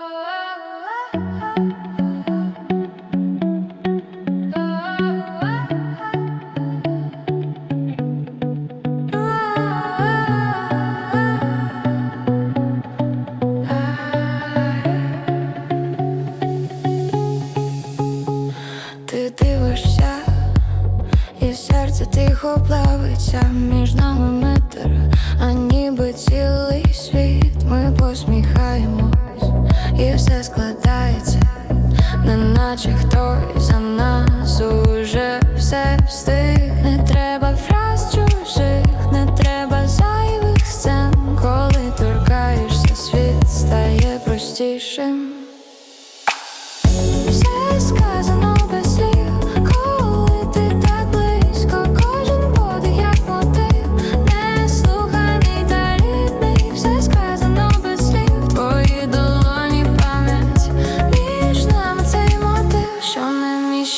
Ти дивишся, і серце тихо плавиться між нами метр, а ніби цілий yours and not so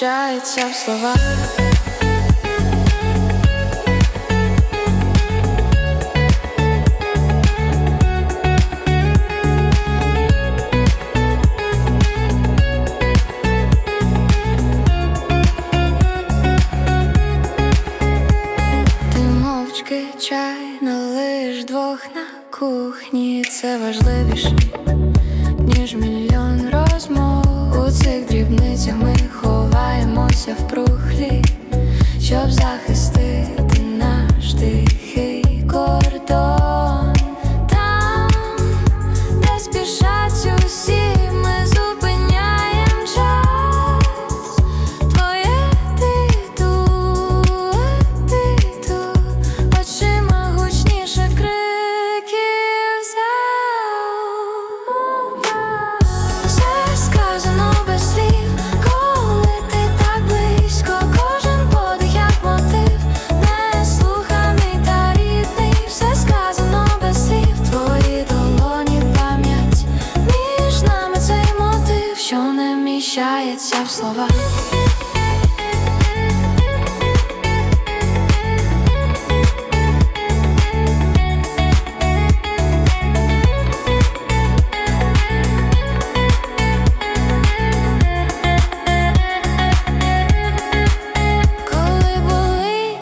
вміщається в слова. Чай налиш двох на кухні, це важливіше, ніж мільйон розмов. У цих ховаємося в прухлі, щоб вміщається в слова. Коли болить,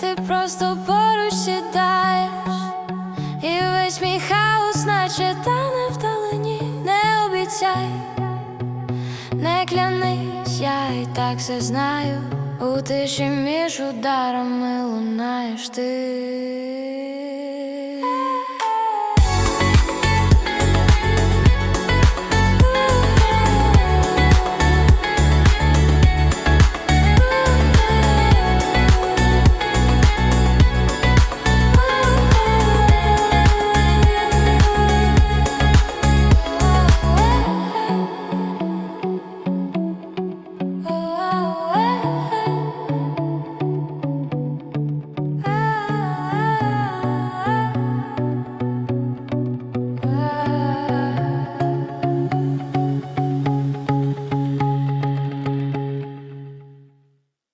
ти просто поруч сідаєш, і весь мій хаос, наче тане я і так все знаю. У тиші між ударами лунаєш ти.